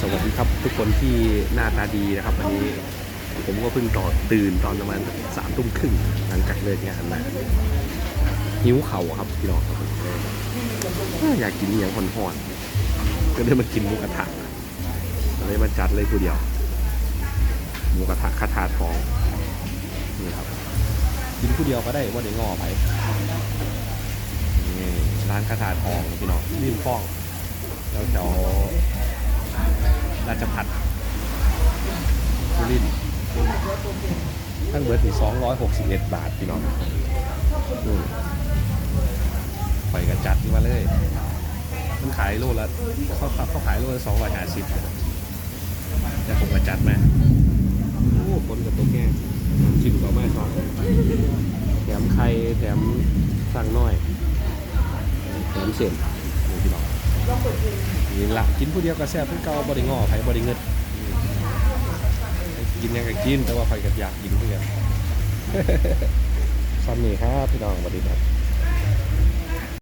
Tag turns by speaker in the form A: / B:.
A: สวัสดีครับทุกคนที่หน้าตาดีนะครับ วันนี้ผมก็เพิ่งต่อตื่นตอนประมาณสามทุ่มครึ่งหลังจากเลิกงานมาหิวเข่าครับพี่น้องอยากกินอย่างห่อนๆก็เลยมากินหมูกระทะเลยมาจัดเลยผู้เดียวหมูกระทะคาถาทองนี่ครับกินผู้เดียวก็ได้ว่าได้งอไปนี่ร้านคาถาทองพี่น้องริมฟ้อง ราชพัฒน์สุรินทร์ทั้งเบิร์ดถึง261 บาทพี่น้องอืมไปกันจัดมาเลยมันขายโลละเขาเขาขายโลละ250แต่ผมมาจัดมาโอ้คนกับตัวแก่กินกว่าไม่ชอบแถมไข่แถมสั่งน้อยแถมเส้นนี่พี่น้อง นี่ละกินผู้เดียวก็แซ่บเพื่อเก่าบริงอไผ่บริเงิดกินยังก็กินแต่ว่าไผก็อยากกินเพื่อนซ้ำนี่ครับพี่น้องสวัสดีครับ